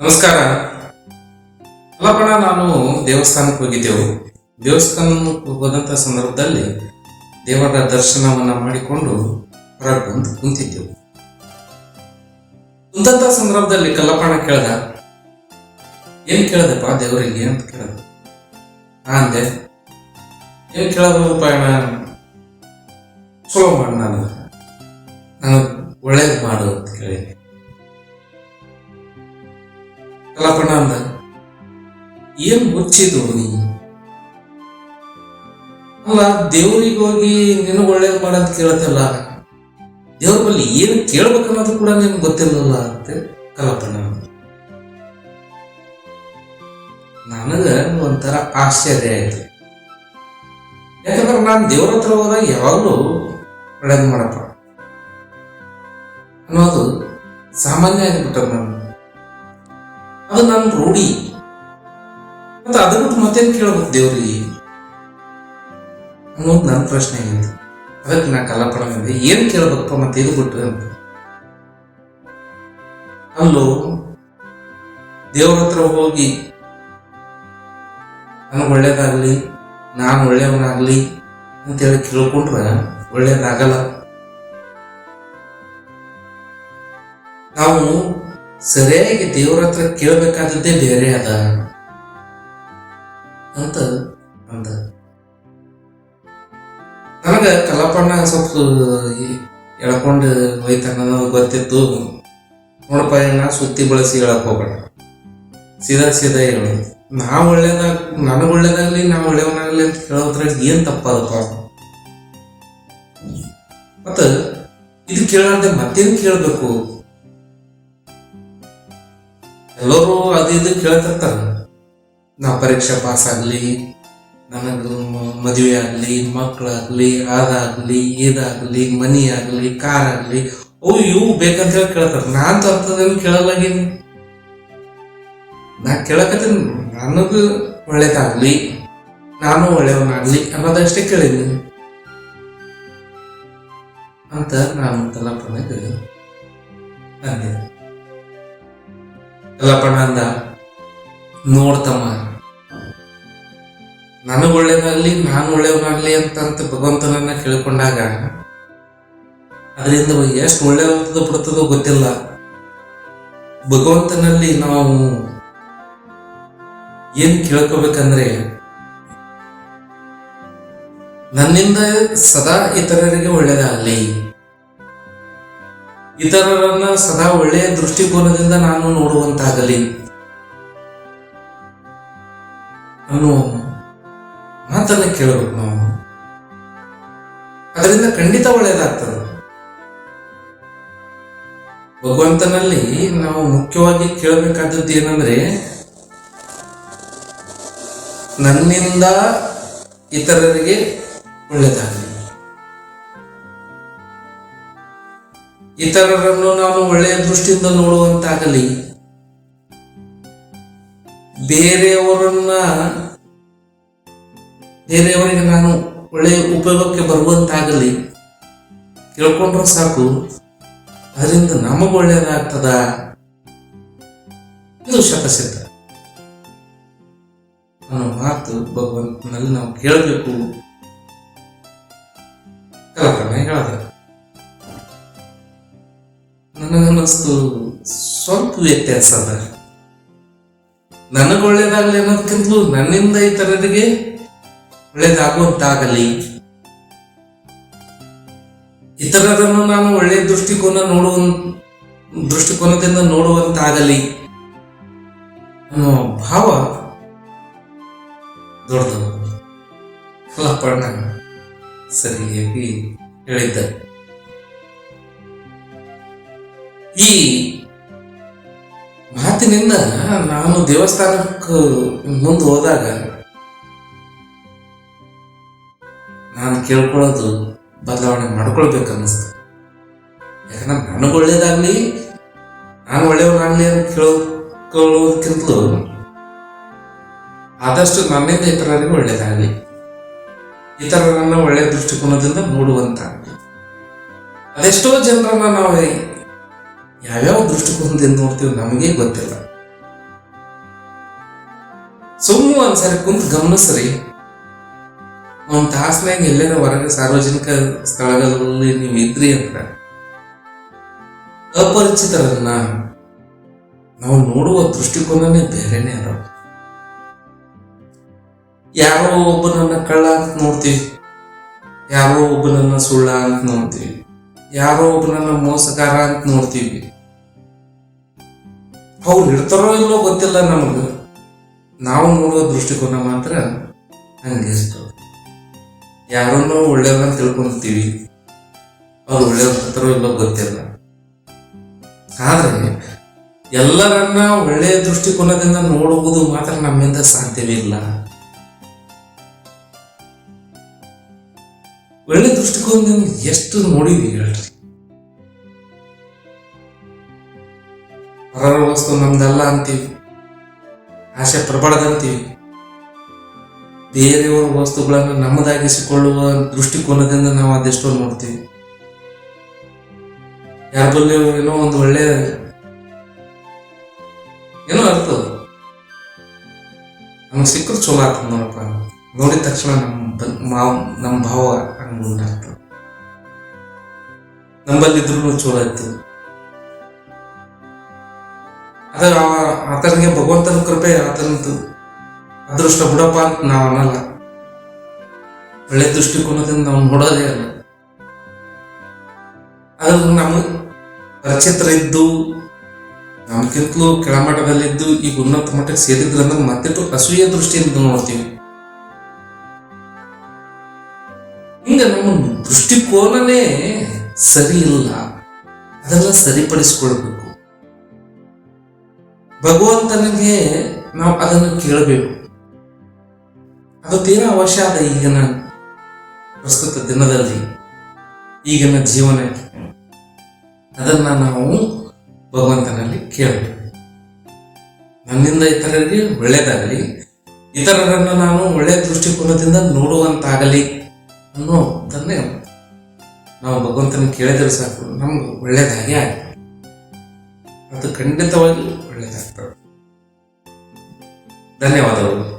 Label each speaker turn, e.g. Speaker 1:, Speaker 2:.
Speaker 1: ನಮಸ್ಕಾರ. ಅಲ್ಲಪ್ಪಣ ನಾನು ದೇವಸ್ಥಾನಕ್ಕೆ ಹೋಗಿದ್ದೆವು. ದೇವಸ್ಥಾನಕ್ಕೆ ಹೋದಂಥ ಸಂದರ್ಭದಲ್ಲಿ ದೇವರ ದರ್ಶನವನ್ನ ಮಾಡಿಕೊಂಡು ಹೊರಗೆ ಬಂದು ಕುಂತಿದ್ದೆವು. ಕುಂತಂಥ ಸಂದರ್ಭದಲ್ಲಿ ಕಲ್ಲಪ್ಪಣ ಕೇಳ್ದ, ಏನ್ ಕೇಳದಪ್ಪ ದೇವರಿಗೆ? ಅಂತ ಕೇಳ್ದ. ಅಂದೆ, ಏನ್ ಕೇಳೋದಪ್ಪ ಅಣ್ಣ? ಚಲೋ ಮಾಡ ನಾನು ಒಳ್ಳೇದು ಮಾಡು ಅಂತ ಕೇಳಿದೆ ಕಲಾಪಣ ಅಂದ, ಏನ್ ಮುಚ್ಚಿದು ನೀ? ಅಲ್ಲ, ದೇವ್ರಿಗೆ ಹೋಗಿ ನಿನಗೆ ಒಳ್ಳೇದು ಮಾಡಂತ ಕೇಳ್ತಲ್ಲ, ದೇವ್ರ ಬಲ್ಲಿ ಏನು ಕೇಳ್ಬೇಕನ್ನೋದು ಕೂಡ ನಿನ್ಗೆ ಗೊತ್ತಿಲ್ಲಲ್ಲ ಅಂತ ಕಲ್ಪನ. ನನಗ ಒಂಥರ ಆಶ್ಚರ್ಯ ಆಯ್ತು. ಯಾಕಂದ್ರೆ ನಾನ್ ದೇವ್ರ ಹತ್ರ ಹೋದಾಗ ಯಾವಾಗಲೂ ಒಳ್ಳೇದು ಮಾಡಪ್ಪ ಅನ್ನೋದು ಸಾಮಾನ್ಯ ಆಗಿಬಿಟ್ಟ ನಾನು ಅದು ನನ್ನ ರೂಢಿ. ಮತ್ತೆ ಅದು ಬಿಟ್ಟು ಮತ್ತೇನು ಕೇಳ್ಬೇಕು ದೇವ್ರಿ? ಅನ್ನೋದು ನನ್ನ ಪ್ರಶ್ನೆ ಏನು ಅದಕ್ಕೆ ನಾ ಕಲಾಪಣ ಏನು ಕೇಳ್ಬೇಕಪ್ಪ ಮತ್ತೆ ಇದು ಬಿಟ್ಟು ಅಂತ. ಅಲ್ಲೂ, ದೇವ್ರ ಹತ್ರ ಹೋಗಿ, ನನಗೆ ಒಳ್ಳೇದಾಗ್ಲಿ, ನಾನು ಒಳ್ಳೆಯವನಾಗ್ಲಿ ಅಂತೇಳಿ ಕೇಳ್ಕೊಂಡ್ರೆ ಒಳ್ಳೇದಾಗಲ್ಲ. ನಾವು ಸರಿಯಾಗಿ ದೇವ್ರ ಹತ್ರ ಕೇಳಬೇಕಾದದ್ದೇ ಬೇರೆ ಅದ. ಅಂತ ಅಂದ. ನನಗ ಕಲ್ಲಪ್ಪಣ್ಣ ಸ್ವಲ್ಪ ಎಳ್ಕೊಂಡು ಹೋಯ್ತಾನ ನನಗೆ ಗೊತ್ತಿತ್ತು. ನೋಡಪ್ಪ ಏನ ಸುತ್ತಿ ಬಳಸಿ ಹೇಳಕ್ ಹೋಗೋಣ ಸೀದಾ ಸೀದಾ ಹೇಳು. ನಾ ಒಳ್ಳೇದಾಗ, ನನಗೆ ಒಳ್ಳೇದಾಗ್ಲಿ ನಾ ಒಳ್ಳೆಯವನಾಗ್ಲಿ ಅಂತ ಹೇಳೋದ್ರಾಗ ಏನ್ ತಪ್ಪದಪ್ಪ? ಮತ್ತ ಇದು ಕೇಳಾರ್ದೆ ಮತ್ತೇನು ಕೇಳ್ಬೇಕು? ಎಲ್ಲರೂ ಅದು ಇದು ಕೇಳ್ತಿರ್ತಾರ. ನಾ ಪರೀಕ್ಷೆ ಪಾಸ್ ಆಗಲಿ ನನಗೆ ಮದುವೆ ಆಗಲಿ ಮಕ್ಕಳಾಗಲಿ ಅದಾಗಲಿ, ಇದಾಗಲಿ ಮನಿ ಆಗಲಿ ಕಾರ್ ಆಗಲಿ ಅವು ಇವು ಬೇಕಂತ ಹೇಳಿ ಕೇಳ್ತಾರ. ನಾನು ಅಂತದೇನು ಕೇಳಲಾಗೀನಿ. ನಾ ಕೇಳಕತ್ತೀನಿ. ನನಗೂ ಒಳ್ಳೇದಾಗ್ಲಿ, ನಾನು ಒಳ್ಳೆಯವನಾಗ್ಲಿ ಅನ್ನೋದಷ್ಟೇ ಕೇಳಿದ್ದೀನಿ ಅಂತ ನಾನು ತಲಪನೆಗೆ ಅಂದೆ ಕಲ್ಲಪ್ಪಣ್ಣ ಅಂದ ನೋಡ್ತಮ್ಮ ನನಗೆ ಒಳ್ಳೇದಾಗ್ಲಿ ನಾನು ಒಳ್ಳೆಯವನಾಗ್ಲಿ ಅಂತ ಅಂತ ಭಗವಂತನನ್ನ ಕೇಳ್ಕೊಂಡಾಗ, ಅದರಿಂದ ಎಷ್ಟು ಒಳ್ಳೆಯದು ಬಿಡ್ತದೋ ಗೊತ್ತಿಲ್ಲ. ಭಗವಂತನಲ್ಲಿ ನಾವು ಏನ್ ಕೇಳ್ಕೋಬೇಕಂದ್ರೆ, ನನ್ನಿಂದ ಸದಾ ಇತರರಿಗೆ ಒಳ್ಳೇದಾಗ್ಲಿ ಇತರರನ್ನ ಸದಾ ಒಳ್ಳೆಯ ದೃಷ್ಟಿಕೋನದಿಂದ ನಾನು ನೋಡುವಂತಾಗಲಿ. ಅನ್ನೋ ಮಾತನ್ನ ಕೇಳಬೇಕು ನಾವು. ಅದರಿಂದ ಖಂಡಿತ ಒಳ್ಳೆಯದಾಗ್ತದೆ ಭಗವಂತನಲ್ಲಿ ನಾವು ಮುಖ್ಯವಾಗಿ ಕೇಳಬೇಕಾದದ್ದು ಏನಂದ್ರೆ, ನನ್ನಿಂದ ಇತರರಿಗೆ ಒಳ್ಳೆಯದಾಗಲಿ ಇತರರನ್ನು ನಾನು ಒಳ್ಳೆಯ ದೃಷ್ಟಿಯಿಂದ ನೋಡುವಂತಾಗಲಿ. ಬೇರೆಯವರನ್ನ, ಬೇರೆಯವರಿಗೆ ನಾನು ಒಳ್ಳೆಯ ಉಪಯೋಗಕ್ಕೆ ಬರುವಂತಾಗಲಿ. ಕೇಳ್ಕೊಂಡ್ರೆ ಸಾಕು. ಅದರಿಂದ ನಮಗ ಒಳ್ಳೆಯದಾಗ್ತದ. ಇದು ಶತಸಿದ್ಧ ಅನ್ನೋ ಮಾತು ಭಗವಂತನಲ್ಲಿ ನಾವು ಕೇಳಬೇಕು. ಕಲ್ಪನೆ ಹೇಳ್ದ ನನಗನ್ನಿಸ್ತು ಸ್ವಲ್ಪ ವ್ಯತ್ಯಾಸ ಅದ. ನನಗೆ ಒಳ್ಳೇದಾಗಲಿ ಅನ್ನೋದಕ್ಕಿಂತಲೂ ನನ್ನಿಂದ ಇತರರಿಗೆ ಒಳ್ಳೇದಾಗುವಂತಾಗಲಿ. ಇತರರನ್ನು ನಾನು ಒಳ್ಳೆಯ ದೃಷ್ಟಿಕೋನ ನೋಡುವ ದೃಷ್ಟಿಕೋನದಿಂದ ನೋಡುವಂತಾಗಲಿ ಅನ್ನೋ ಭಾವ ದೊಡ್ಡದು. ಕಲ್ಲಪ್ಪಣ್ಣ ಸರಿಯಾಗಿ ಹೇಳಿದ್ದ. ಮಾತಿನಿಂದ ನಾನು ದೇವಸ್ಥಾನಕ್ಕೆ ಮುಂದೆ ಹೋದಾಗ ನಾನು ಕೇಳ್ಕೊಳ್ಳೋದು ಬದಲಾವಣೆ ಮಾಡ್ಕೊಳ್ಬೇಕು ಅನ್ನಿಸ್ತು ಯಾಕಂದ್ರೆ ನನಗೆ ಒಳ್ಳೇದಾಗ್ಲಿ, ನಾನು ಒಳ್ಳೆಯವನಾಗ್ಲಿ ಅಂತ ಕೇಳ್ಕೊಳ್ಳೋದಕ್ಕಿಂತಲೂ ಆದಷ್ಟು ನನ್ನಿಂದ ಇತರರಿಗೆ ಒಳ್ಳೇದಾಗಲಿ. ಇತರರನ್ನ ಒಳ್ಳೆಯ ದೃಷ್ಟಿಕೋನದಿಂದ ನೋಡುವಂತ ಅದೆಷ್ಟೋ ಜನರನ್ನ ನಾವು ಯಾವ್ಯಾವ ದೃಷ್ಟಿಕೋನದಿಂದ ನೋಡ್ತೀವಿ ನಮಗೇ ಗೊತ್ತಿಲ್ಲ. ಸುಮ್ಮ ಒಂದ್ಸರಿ ಕುಂತ ಗಮನಿಸ್ರಿ. ಒಂದ್ ತಾಸ್ನಾಗ ಎಲ್ಲೇನ ಹೊರಗೆ ಸಾರ್ವಜನಿಕ ಸ್ಥಳಗಳಲ್ಲಿ ನೀವು ಇದ್ರಿ ಅಂತ ಅಪರಿಚಿತರನ್ನ ನಾವು ನೋಡುವ ದೃಷ್ಟಿಕೋನನೇ ಬೇರೆನೆ ಅದ. ಯಾರೋ ಒಬ್ಬನನ್ನ ಕಳ್ಳ ಅಂತ ನೋಡ್ತೀವಿ. ಯಾರೋ ಒಬ್ಬನನ್ನ ಸುಳ್ಳ ಅಂತ ನೋಡ್ತೀವಿ. ಯಾರೋ ಒಬ್ಬನನ್ನ ಮೋಸಗಾರ ಅಂತ ನೋಡ್ತೀವಿ. ಅವ್ರು ಇಡ್ತಾರೋ ಇಲ್ಲೋ ಗೊತ್ತಿಲ್ಲ ನಮಗೆ. ನಾವು ನೋಡುವ ದೃಷ್ಟಿಕೋನ ಮಾತ್ರ ಹಂಗಿರ್ತದೆ ಯಾರನ್ನೋ ಒಳ್ಳೆಯವ್ರನ್ನ ತಿಳ್ಕೊಂತೀವಿ. ಅವ್ರು ಒಳ್ಳೆಯವ್ರ ಇರ್ತಾರೋ ಇಲ್ಲೋ ಗೊತ್ತಿಲ್ಲ. ಆದ್ರೆ ಎಲ್ಲರನ್ನ ಒಳ್ಳೆಯ ದೃಷ್ಟಿಕೋನದಿಂದ ನೋಡುವುದು ಮಾತ್ರ ನಮ್ಮಿಂದ ಸಾಧ್ಯವಿಲ್ಲ ಒಳ್ಳೆ ದೃಷ್ಟಿಕೋನದಿಂದ ಎಷ್ಟು ನೋಡಿವಿ ಹೇಳ್ರಿ? ಹೊರರ ವಸ್ತು ನಮ್ದಲ್ಲ ಅಂತೀವಿ. ಆಸೆ ಪಡಬಾರ್ದಂತೀವಿ ಬೇರೆಯವರ ವಸ್ತುಗಳನ್ನು ನಮ್ಮದಾಗಿಸಿಕೊಳ್ಳುವ ದೃಷ್ಟಿಕೋನದಿಂದ ನಾವು ಅದೆಷ್ಟೋ ನೋಡ್ತೀವಿ. ಯಾರ ಬಲ್ಲಿ ಏನೋ ಒಂದು ಒಳ್ಳೆಯ ಏನೋ ಅರ್ಥ ನಮಗೆ ಸಿಕ್ಕರು ಚಲೋ ಆಗ್ತದೆ ನೋಡಪ್ಪ. ನೋಡಿದ ತಕ್ಷಣ ನಮ್ಮ ನಮ್ಮ ಭಾವ ಹಂಗೆ ಉಂಟಾಗ್ತದೆ. ನಂಬಲ್ಲಿದ್ರು ಚಲೋ ಆಯ್ತು ಅದ ಆತನಿಗೆ ಭಗವಂತನ ಕೃಪೆ, ಆತನದ್ದು ಅದೃಷ್ಟ ಬಿಡಪ್ಪ ಅಂತ ನಾವು ಅನ್ನಲ್ಲ. ಒಳ್ಳೆ ದೃಷ್ಟಿಕೋನದಿಂದ ನಾವು ನೋಡೋದೇ ಅಲ್ಲ. ಅದು ನಮ್ಮ ಪರಿಚಿತರಿದ್ದು ನಮ್ಗಿಂತಲೂ ಕೆಳಮಟ್ಟದಲ್ಲಿದ್ದು, ಈಗ ಉನ್ನತ ಮಟ್ಟಕ್ಕೆ ಸೇರಿದ್ರಂದ್ರೆ ಮತ್ತಿಟ್ಟು ಅಸೂಯ ದೃಷ್ಟಿಯಿಂದ ನೋಡ್ತೀವಿ. ಹಿಂಗ ನಮ್ಮ ದೃಷ್ಟಿಕೋನನೇ ಸರಿ ಇಲ್ಲ. ಅದೆಲ್ಲ ಸರಿಪಡಿಸಿಕೊಳ್ಬೇಕು. ಭಗವಂತನಿಗೆ ನಾವು ಅದನ್ನು ಕೇಳಬೇಕು. ಅದು ತೀರಾ ಅವಶ್ಯ ಅದ ಈಗಿನ ಪ್ರಸ್ತುತ ದಿನದಲ್ಲಿ, ಈಗಿನ ಜೀವನಕ್ಕೆ. ಅದನ್ನ ನಾವು ಭಗವಂತನಲ್ಲಿ ಕೇಳಬೇಕು. ನನ್ನಿಂದ ಇತರರಿಗೆ ಒಳ್ಳೇದಾಗಲಿ ಇತರರನ್ನು ನಾನು ಒಳ್ಳೆಯ ದೃಷ್ಟಿಕೋನದಿಂದ ನೋಡುವಂತಾಗಲಿ ಅನ್ನೋದನ್ನೇ ನಾವು ಭಗವಂತನ ಕೇಳಿದರೆ ಸಾಕು, ನಮ್ಗೆ ಒಳ್ಳೆಯದಾಗಿ ಆಗ್ತದೆ ಅದು ಖಂಡಿತವಾಗಿ ಧನ್ಯವಾದಗಳು.